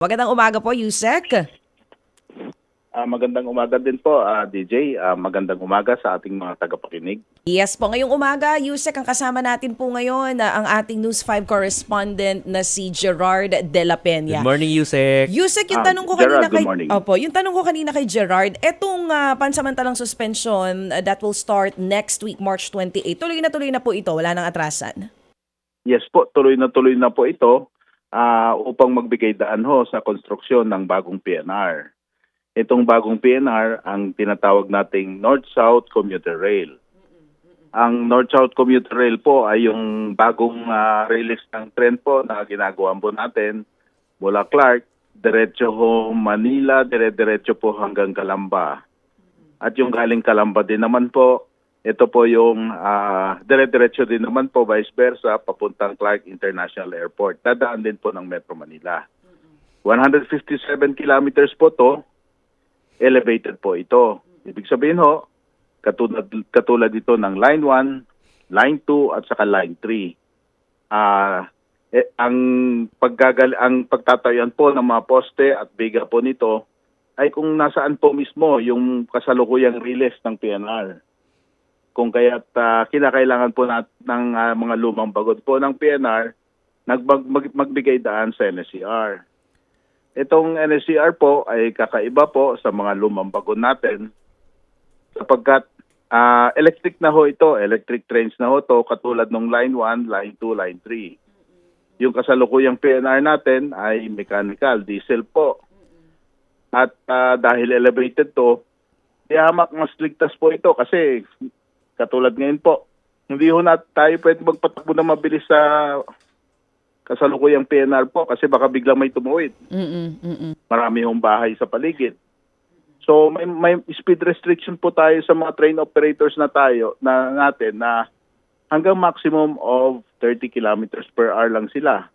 Magandang umaga po, Yusek. Ah, magandang umaga din po, ah, DJ. Ah, magandang umaga sa ating mga tagapakinig. Yes po, ngayong umaga, Yusek, ang kasama natin po ngayon, na ang ating News 5 correspondent na si Gerard De La Peña. Good morning, Yusek. Yusek, yung tanong ko Gerard, kanina kay morning. Opo, yung tanong ko kanina kay Gerard, etong ah, pansamantalang suspension ah, that will start next week, March 28. Tuloy na tuloy na po ito, wala nang atrasan. Yes po, tuloy na tuloy na po ito ah, upang magbigay daan ho sa konstruksyon ng bagong PNR. Itong bagong PNR ang tinatawag nating North-South Commuter Rail. Ang North-South Commuter Rail po ay yung bagong ah, release ng tren po na ginagawa po natin mula Clark, diretso ho Manila, dire-diretso po hanggang Calamba. At yung galing Calamba din naman po, ito po yung ah, dire-diretso din naman po vice versa papuntang Clark International Airport. Dadaan din po ng Metro Manila. 157 kilometers po to. Elevated po ito. Ibig sabihin ho, katulad, katulad ito ng Line 1, Line 2 at saka Line 3. Ah, eh, ang paggagal ang pagtatayuan po ng mga poste at biga po nito ay kung nasaan po mismo yung kasalukuyang release ng PNR kung kaya't ah, kinakailangan po nat ng ah, mga lumang bagot po ng PNR nagbag mag- magbigay daan sa NSCR. Itong NSCR po ay kakaiba po sa mga lumang bagon natin sapagkat ah, electric na ho ito, electric trains na ho to katulad ng line 1, line 2, line 3. Yung kasalukuyang PNR natin ay mechanical, diesel po. At ah, dahil elevated to, Tiyamak mas ligtas po ito kasi katulad ngayon po, hindi ho na tayo pwede magpatakbo na mabilis sa kasalukuyang PNR po kasi baka biglang may tumuwid. Mm-mm, mm-mm. Marami hong bahay sa paligid. So may, may speed restriction po tayo sa mga train operators na tayo na natin na hanggang maximum of 30 kilometers per hour lang sila.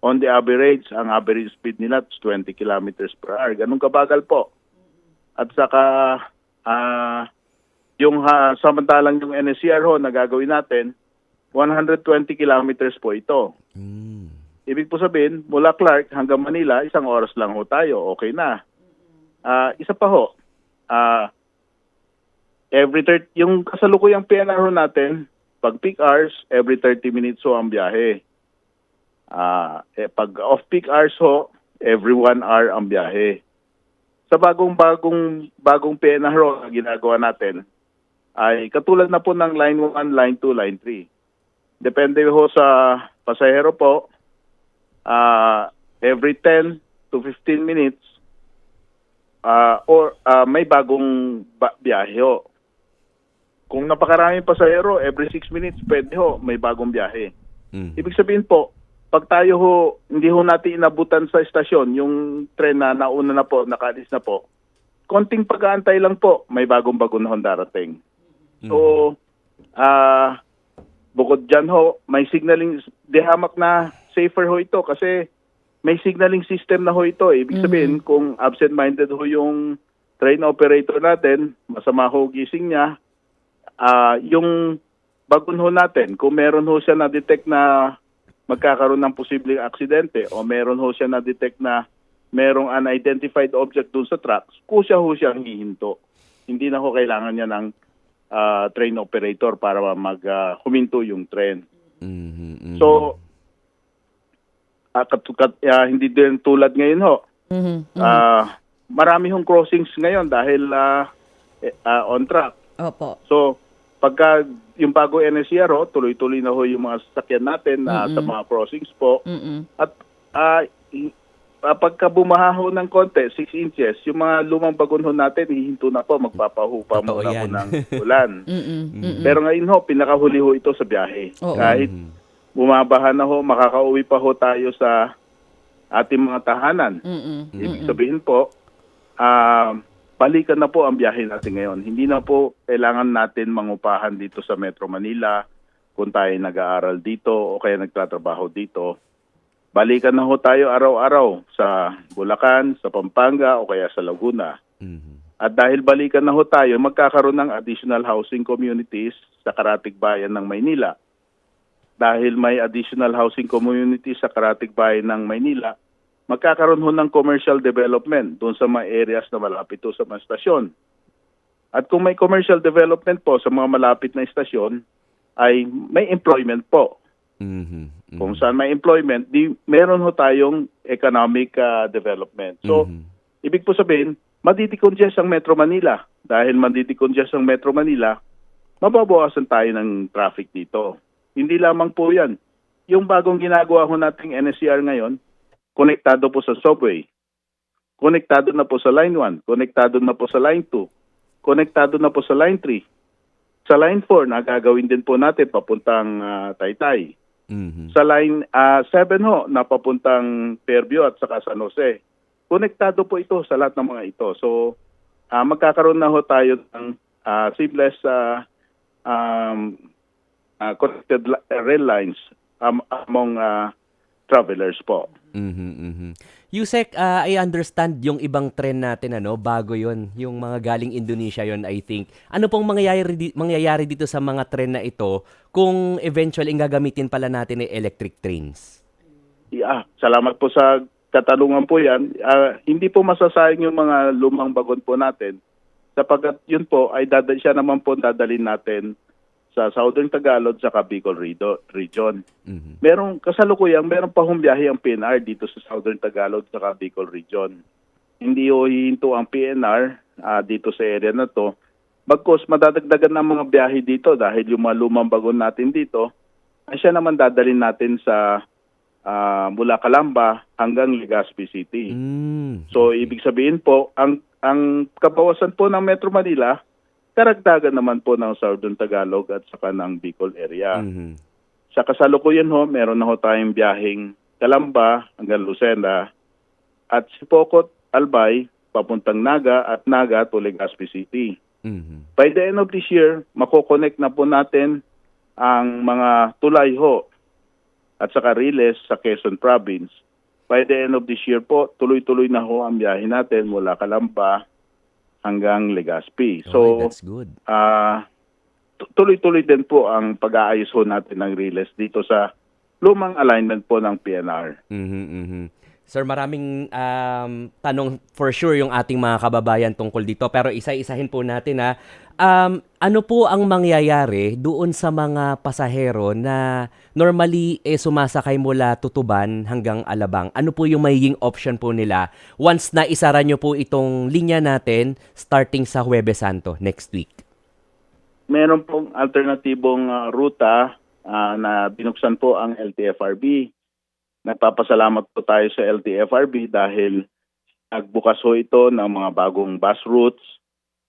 On the average, ang average speed nila is 20 kilometers per hour. Ganun kabagal po. At saka ah yung ha, samantalang yung NSCR ho na gagawin natin, 120 kilometers po ito. Mm. Ibig po sabihin, mula Clark hanggang Manila, isang oras lang ho tayo. Okay na. Ah, isa pa ho. Ah, every 30, yung kasalukuyang PNR ho natin, pag peak hours, every 30 minutes ho ang biyahe. Ah, eh, pag off-peak hours ho, every 1 hour ang biyahe. Sa bagong bagong bagong PNR ho na ginagawa natin, ay katulad na po ng line 1, line 2, line 3. Depende ho sa pasahero po, ah every 10 to 15 minutes ah or ah, may bagong ba- biyahe ho. Kung napakaraming pasahero, every 6 minutes pwede ho, may bagong biyahe. Mm. Ibig sabihin po, pag tayo ho, hindi ho natin inabutan sa estasyon, yung tren na nauna na po, nakaalis na po, konting pag-aantay lang po, may bagong bago na hong darating. So, ah bukod dyan ho, may signaling, di hamak na safer ho ito kasi may signaling system na ho ito. Ibig sabihin, kung absent-minded ho yung train operator natin, masama ho gising niya, ah yung bagon ho natin, kung meron ho siya na-detect na magkakaroon ng posibleng aksidente o meron ho siya na-detect na merong unidentified object dun sa tracks, kusya ho siyang hihinto. Hindi na ho kailangan niya ng ah, train operator para mag ah, huminto yung train. Mhm, mhm. So, ah, kat- kat- ah, hindi din tulad ngayon ho. Mhm. Ah, marami hong crossings ngayon dahil ah, eh, ah, on track. Opo. So, pagka yung bago NSCR ho, tuloy-tuloy na ho yung mga sasakyan natin na sa mga crossings po. Mm-mm. At ah, ah, pagka bumaha ho ng konti, 6 inches, yung mga lumang bagon ho natin, hihinto na po, magpapahupa Totoo muna ho yan. ng ulan. Mm-mm. Mm-mm. Pero ngayon ho, pinakahuli ho ito sa biyahe. Oo. Kahit Mhm. bumabaha na ho, makakauwi pa ho tayo sa ating mga tahanan. Mm-mm. Ibig sabihin po, ah, balikan na po ang biyahe natin ngayon. Hindi na po kailangan natin mangupahan dito sa Metro Manila kung tayo nag-aaral dito o kaya nagtatrabaho dito. Balikan na ho tayo araw-araw sa Bulacan, sa Pampanga o kaya sa Laguna. Mhm. At dahil balikan na ho tayo, magkakaroon ng additional housing communities sa Karatig Bayan ng Maynila. Dahil may additional housing communities sa Karatig Bayan ng Maynila, magkakaroon ho ng commercial development doon sa mga areas na malapit ho sa mga stasyon. At kung may commercial development po sa mga malapit na istasyon, ay may employment po. Mhm. Kung saan may employment, di meron ho tayong economic ah, development. So, Mhm. ibig po sabihin, madidikongest ang Metro Manila. Dahil madidikongest ang Metro Manila, mababawasan tayo ng traffic dito. Hindi lamang po yan. Yung bagong ginagawa ho nating NSCR ngayon, konektado po sa subway. Konektado na po sa Line 1, konektado na po sa Line 2, konektado na po sa Line 3. Sa Line 4, nagagawin din po natin papuntang ah, Taytay. Mhm. Sa line ah, 7 ho, na papuntang Fairview at saka San Jose. Konektado po ito sa lahat ng mga ito. So, ah, magkakaroon na ho tayo ng ah, seamless ah, um, ah, connected rail lines am- among ah, travelers po. Mhm, mhm. Yusek, ah, I understand yung ibang trend natin ano, bago 'yon, yung mga galing Indonesia 'yon, I think. Ano pong mangyayari di- mangyayari dito sa mga trend na ito kung eventually gagamitin pala natin ay electric trains? Yeah, salamat po sa katanungan po yan. Ah, hindi po masasayang yung mga lumang bagon po natin sapagkat yun po ay dadal siya naman po dadalhin natin sa Southern Tagalog sa Bicol region. Mhm. Merong kasalukuyang meron pa humbiyahe ang PNR dito sa Southern Tagalog sa Bicol region. Hindi ho hihinto ang PNR ah, dito sa area na to. Bagkus madadagdagan ng mga biyahe dito dahil yung mga lumang bagon natin dito ay siya naman dadalhin natin sa ah, mula Calamba hanggang Legazpi City. Mm. So ibig sabihin po ang ang kabawasan po ng Metro Manila karagdagan naman po ng Southern Tagalog at saka ng Bicol area. Mhm. Sa kasalukuyan ho, meron na ho tayong biyaheng Calamba hanggang Lucena at Sipokot, Albay, papuntang Naga at Naga to Legazpi City. Mhm. By the end of this year, mako-connect na po natin ang mga tulay ho at saka Riles sa Quezon Province. By the end of this year po, tuloy-tuloy na ho ang biyahe natin mula Calamba hanggang Legazpi. Okay, So, that's good. tu- tuloy-tuloy din po ang pag-aayos natin ng Riles dito sa lumang alignment po ng PNR. Mhm, mhm. Sir, maraming um, tanong for sure yung ating mga kababayan tungkol dito. Pero isa-isahin po natin ha. Um, ano po ang mangyayari doon sa mga pasahero na normally eh, sumasakay mula Tutuban hanggang Alabang? Ano po yung magiging option po nila once na isara nyo po itong linya natin starting sa Huwebes Santo next week? Meron pong alternatibong ah, ruta ah, na binuksan po ang LTFRB. Nagpapasalamat po tayo sa LTFRB dahil nagbukas ho ito ng mga bagong bus routes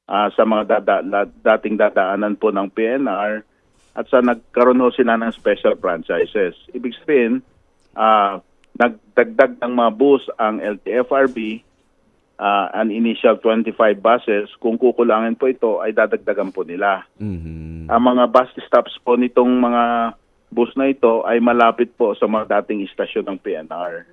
ah, sa mga dada, dating dadaanan po ng PNR at sa nagkaroon ho sila ng special franchises. Ibig sabihin, ah, nagdagdag ng mga bus ang LTFRB ah, an initial 25 buses. Kung kukulangin po ito, ay dadagdagan po nila. Mhm. Ang mga bus stops po nitong mga bus na ito ay malapit po sa mga dating istasyon ng PNR.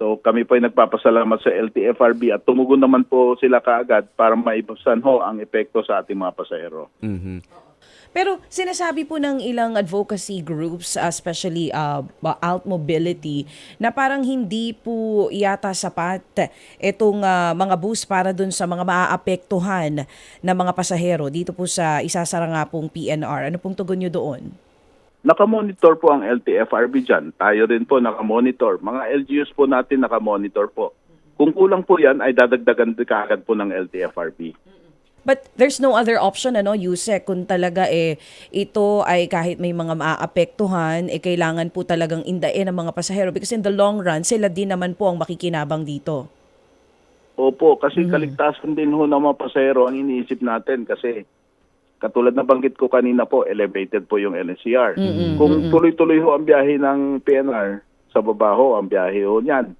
So kami po ay nagpapasalamat sa LTFRB at tumugon naman po sila kaagad para maibusan ho ang epekto sa ating mga pasahero. Mhm. Pero sinasabi po ng ilang advocacy groups, uh, especially uh, Alt Mobility, na parang hindi po yata sapat itong uh, mga bus para dun sa mga maaapektuhan na mga pasahero dito po sa isasara nga pong PNR. Ano pong tugon nyo doon? Nakamonitor po ang LTFRB dyan. Tayo rin po nakamonitor. Mga LGUs po natin nakamonitor po. Kung kulang po yan, ay dadagdagan kaagad po ng LTFRB. But there's no other option, ano, Yusek, kung talaga eh, ito ay kahit may mga maaapektuhan, eh kailangan po talagang indain ng mga pasahero because in the long run, sila din naman po ang makikinabang dito. Opo, kasi kaligtasan din ho ng mga pasahero ang iniisip natin kasi katulad na banggit ko kanina po, elevated po yung NSCR. Kung tuloy-tuloy ho ang biyahe ng PNR, sa baba ho ang biyahe ho niyan.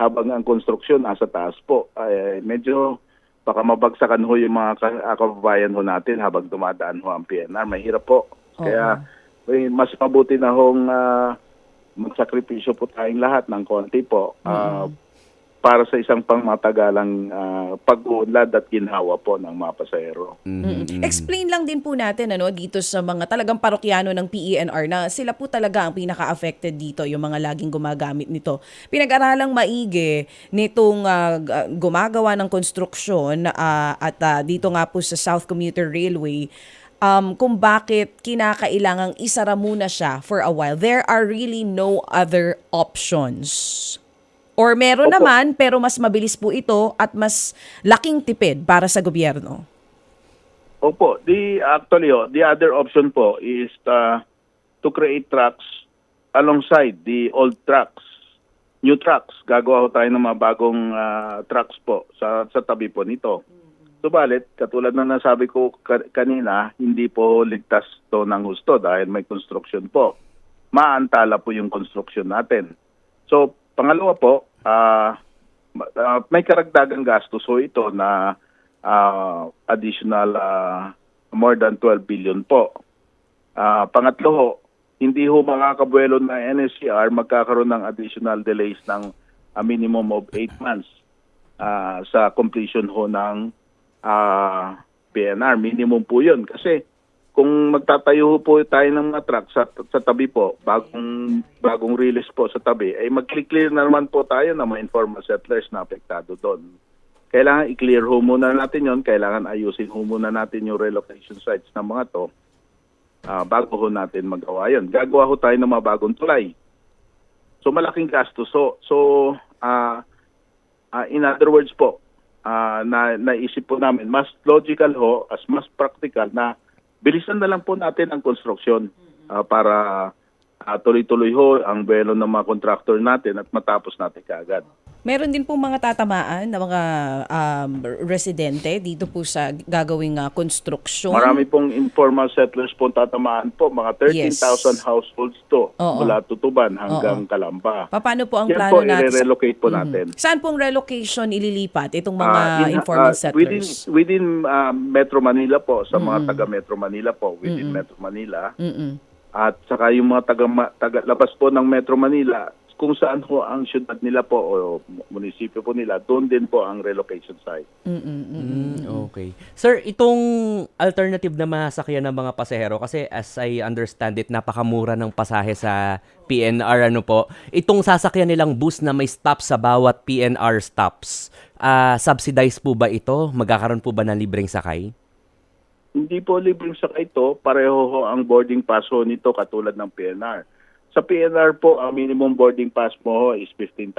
Habang ang konstruksyon nasa taas po, ay medyo baka mabagsakan ho yung mga ah, kababayan ho natin habang dumadaan ho ang PNR. Mahirap po. Kaya eh, mas mabuti na hong ah, magsakripisyo po tayong lahat ng konti po. Ah, para sa isang pangmatagalang ah, pag-uunlad at ginhawa po ng mga pasahero. Mm-mm. Explain lang din po natin ano dito sa mga talagang parokyano ng PENR na sila po talaga ang pinaka-affected dito, yung mga laging gumagamit nito. Pinag-aralang maigi nitong ah, gumagawa ng konstruksyon ah, at ah, dito nga po sa South Commuter Railway um, kung bakit kinakailangang isara muna siya for a while. There are really no other options. Or meron Opo. naman pero mas mabilis po ito at mas laking tipid para sa gobyerno. Opo, the actually oh, the other option po is uh, to create tracks alongside the old tracks. New tracks. Gagawa tayo ng mga bagong ah, tracks po sa sa tabi po nito. Subalit, katulad na nasabi ko ka- kanina, hindi po ligtas to ng husto dahil may construction po. Maantala po yung construction natin. So, pangalawa po, ma- ah, may karagdagang gastos ho ito na ah, additional ah, more than 12 billion po. Ah, pangatlo ho, hindi ho makakabuelo ng NSCR magkakaroon ng additional delays ng a minimum of 8 months ah, sa completion ho ng ah, PNR. Minimum po yun. Kasi kung magtatayo po tayo ng mga truck sa, sa tabi po, bagong, bagong release po sa tabi, ay mag-clear na naman po tayo na mga informal settlers na apektado doon. Kailangan i-clear ho muna natin yon, kailangan ayusin ho muna natin yung relocation sites ng mga to ah, bago ho natin magawa yon. Gagawa ho tayo ng mga bagong tulay. So malaking gastos ho. So ah ah, in other words po, ah, na naisip po namin mas logical ho, as mas practical na bilisan na lang po natin ang construction ah, para ah, tuloy-tuloy ho ang buwelo ng mga contractor natin at matapos natin kaagad. Meron din po mga tatamaan na mga um, residente dito po sa gagawing uh, konstruksyon. Marami pong informal settlers po tatamaan po, mga 13,000 Yes. households to Oo. mula Tutuban hanggang Oo. Kalamba. Pa- Paano po ang Yan plano po, natin? i-relocate po Mhm. natin. Saan pong relocation ililipat itong mga Ah, in- informal ah, Within, settlers? within ah, Metro Manila po, sa mga taga Metro Manila po, within Mm-mm. Metro Manila. Mm-mm. At saka yung mga taga, ma- taga labas po ng Metro Manila, kung saan ho ang syudad nila po o munisipyo po nila, doon din po ang relocation site. Mm-mm. Mm-mm. Mm, okay. Sir, itong alternative na masakyan ng mga pasahero kasi as I understand it, napakamura ng pasahe sa PNR ano po. Itong sasakyan nilang bus na may stop sa bawat PNR stops. ah subsidized po ba ito? Magkakaroon po ba ng libreng sakay? Hindi po libreng sakay ito, pareho ho ang boarding pass ho nito katulad ng PNR. Sa PNR po, ang minimum boarding pass mo is 15,000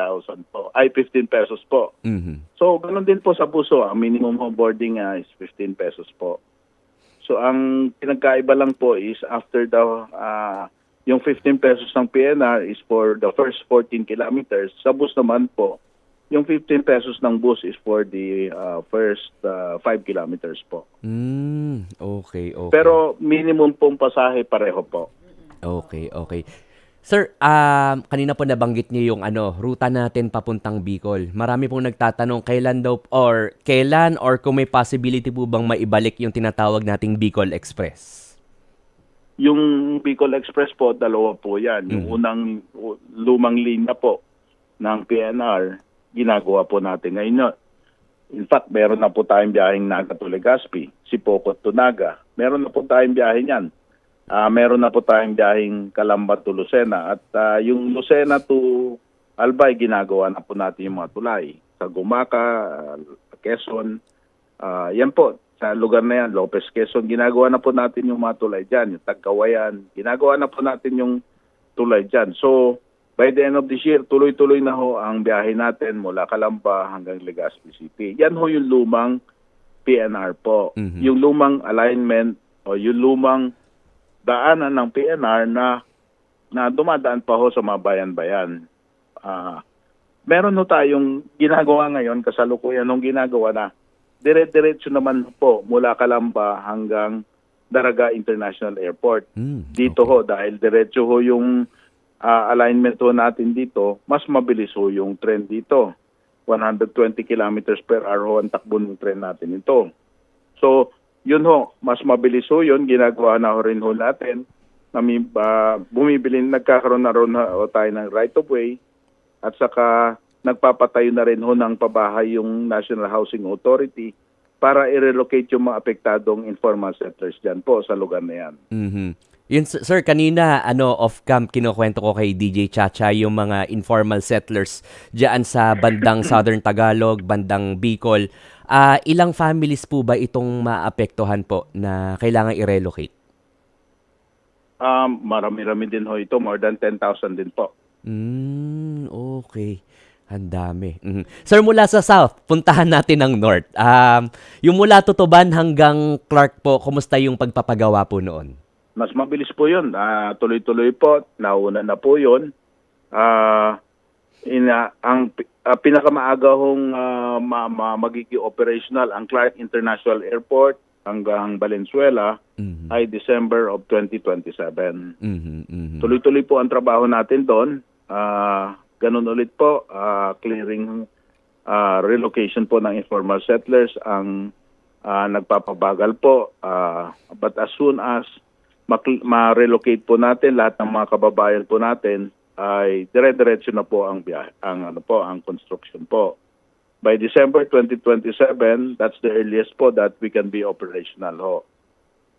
po. Ay, 15 pesos po. Mhm. So, ganun din po sa puso. Ang minimum boarding ah, is 15 pesos po. So, ang pinagkaiba lang po is after the, ah, yung 15 pesos ng PNR is for the first 14 kilometers. Sa bus naman po, yung 15 pesos ng bus is for the ah, first 5 kilometers po. Mm, okay, okay. Pero minimum pong pasahe pareho po. Okay, okay. Sir, um, kanina po nabanggit niyo yung ano, ruta natin papuntang Bicol. Marami pong nagtatanong kailan daw or kailan or kung may possibility po bang maibalik yung tinatawag nating Bicol Express. Yung Bicol Express po, dalawa po yan. Yung Mhm. unang lumang linya po ng PNR, ginagawa po natin ngayon. In fact, meron na po tayong biyaheng Naga to Legazpi, Sipokot to Naga. Meron na po tayong biyahe niyan. Ah, meron na po tayong biyaheng Calamba to Lucena. At ah, yung Lucena to Albay, ginagawa na po natin yung mga tulay. Sa Gumaca, ah, Quezon, Ah, yan po, sa lugar na yan, Lopez Quezon, ginagawa na po natin yung mga tulay dyan, yung Tagkawayan, ginagawa na po natin yung tulay dyan. So, by the end of this year, tuloy-tuloy na ho ang biyahe natin mula Calamba hanggang Legazpi City. Yan ho yung lumang PNR po. Mhm. Yung lumang alignment o yung lumang daanan ng PNR na na dumadaan pa ho sa mga bayan-bayan. Ah, meron ho tayong ginagawa ngayon, kasalukuyan nung ginagawa na dire-diretso naman po mula Calamba hanggang Daraga International Airport. Mm, Dito okay. ho, dahil diretso ho yung ah, alignment ho natin dito, mas mabilis ho yung trend dito. 120 kilometers per hour ho ang takbo ng tren natin ito. So, yun ho, mas mabilis ho yun, ginagawa na ho rin ho natin. Nami, ah, bumibili, nagkakaroon na ron ho tayo ng right of way at saka nagpapatayo na rin ho ng pabahay yung National Housing Authority para i-relocate yung mga apektadong informal settlers dyan po sa lugar na yan. Mhm. Yun, sir, kanina, ano, off-cam, kinukwento ko kay DJ Chacha yung mga informal settlers diyan sa bandang Southern Tagalog, bandang Bicol. Ah, ilang families po ba itong maapektuhan po na kailangan i-relocate? Um, marami-rami din ho ito, more than 10,000 din po. Mm, okay. Ang dami. Mhm. Sir, mula sa South, puntahan natin ang North. Um, yung mula Tutuban hanggang Clark po, kumusta yung pagpapagawa po noon? Mas mabilis po yun. Ah, tuloy-tuloy po. Nauna na po yun. Ah, ina, ang ah, pinakamaaga hong ah, ma, ma- magiging operational ang Clark International Airport hanggang Valenzuela Mhm. ay December of 2027. Mhm, mhm. Tuloy-tuloy po ang trabaho natin doon. Ah, ganun ulit po, ah, clearing ah, relocation po ng informal settlers ang ah, nagpapabagal po. Ah, but as soon as ma-relocate po natin lahat ng mga kababayan po natin ay dire-diretso na po ang biyahe, ang ano po, ang construction po. By December 2027, that's the earliest po that we can be operational ho.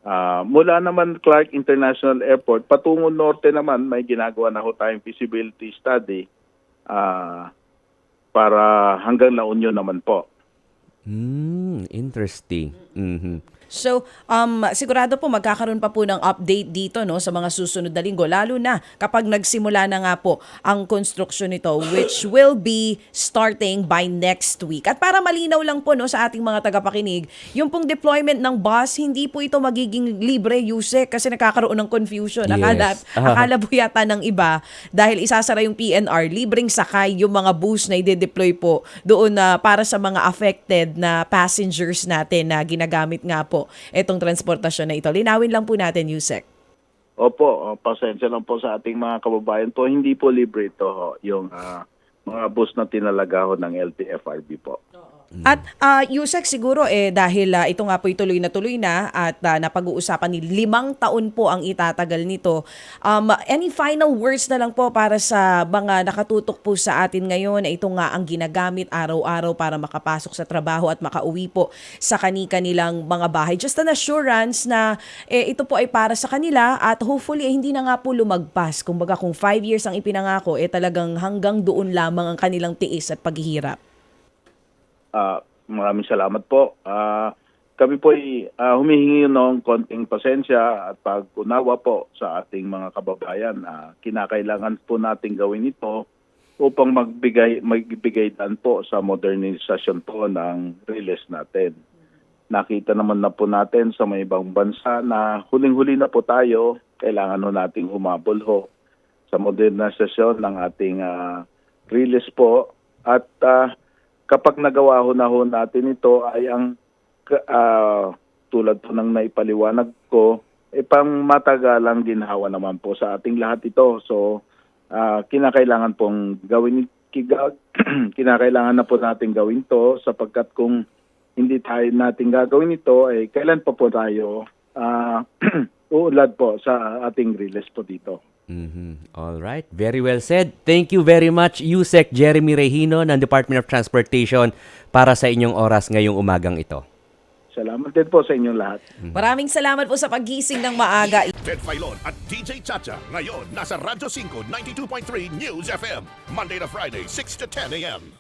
Ah, mula naman Clark International Airport, patungo norte naman, may ginagawa na ho tayong feasibility study ah, para hanggang La Union naman po. Mm, interesting. Mhm. So, um, sigurado po magkakaroon pa po ng update dito no sa mga susunod na linggo lalo na kapag nagsimula na nga po ang construction nito which will be starting by next week. At para malinaw lang po no sa ating mga tagapakinig, yung pong deployment ng bus hindi po ito magiging libre Yusek kasi nakakaroon ng confusion. Akala Yes. akala po yata ng iba dahil isasara yung PNR, libreng sakay yung mga bus na i-deploy po doon na para sa mga affected na passengers natin na ginagamit nga po itong transportasyon na ito. Linawin lang po natin, Yusek. Opo, oh, pasensya lang po sa ating mga kababayan po. Hindi po libre ito ho, yung ah, mga bus na tinalaga ho ng LTFRB po. At uh, Yusek, siguro eh dahil ah, ito nga po tuloy na tuloy na at ah, napag-uusapan ni limang taon po ang itatagal nito. Um, any final words na lang po para sa mga nakatutok po sa atin ngayon ito nga ang ginagamit araw-araw para makapasok sa trabaho at makauwi po sa kani-kanilang mga bahay. Just an assurance na eh, ito po ay para sa kanila at hopefully eh, hindi na nga po lumagpas. Kumbaga kung five years ang ipinangako, eh talagang hanggang doon lamang ang kanilang tiis at paghihirap. Ah, maraming salamat po. Ah, kami po ay ah, humihingi ng konting pasensya at pag-unawa po sa ating mga kababayan. Ah, kinakailangan po nating gawin ito upang magbigay magbigay daan po sa modernisasyon po ng release natin. Nakita naman na po natin sa may ibang bansa na huling-huli na po tayo, kailangan ho nating humabol ho sa modernisasyon ng ating ah, release po at ah, kapag nagawa ho na ho natin ito ay ang ah, tulad po ng naipaliwanag ko, eh, pang matagalang ginhawa naman po sa ating lahat ito. So, ah, kinakailangan pong gawin kiga, kinakailangan na po natin gawin to sapagkat kung hindi tayo natin gagawin ito, eh, kailan pa po tayo ah, uulad po sa ating release po dito. Mhm. All right. Very well said. Thank you very much, Yusek Jeremy Regino ng Department of Transportation para sa inyong oras ngayong umagang ito. Salamat din po sa inyong lahat. Maraming salamat po sa pagising ng maaga. Ted Filon at DJ Chacha. Ngayon, nasa Radyo 5, 92.3 News FM. Monday to Friday, 6 to 10 a.m.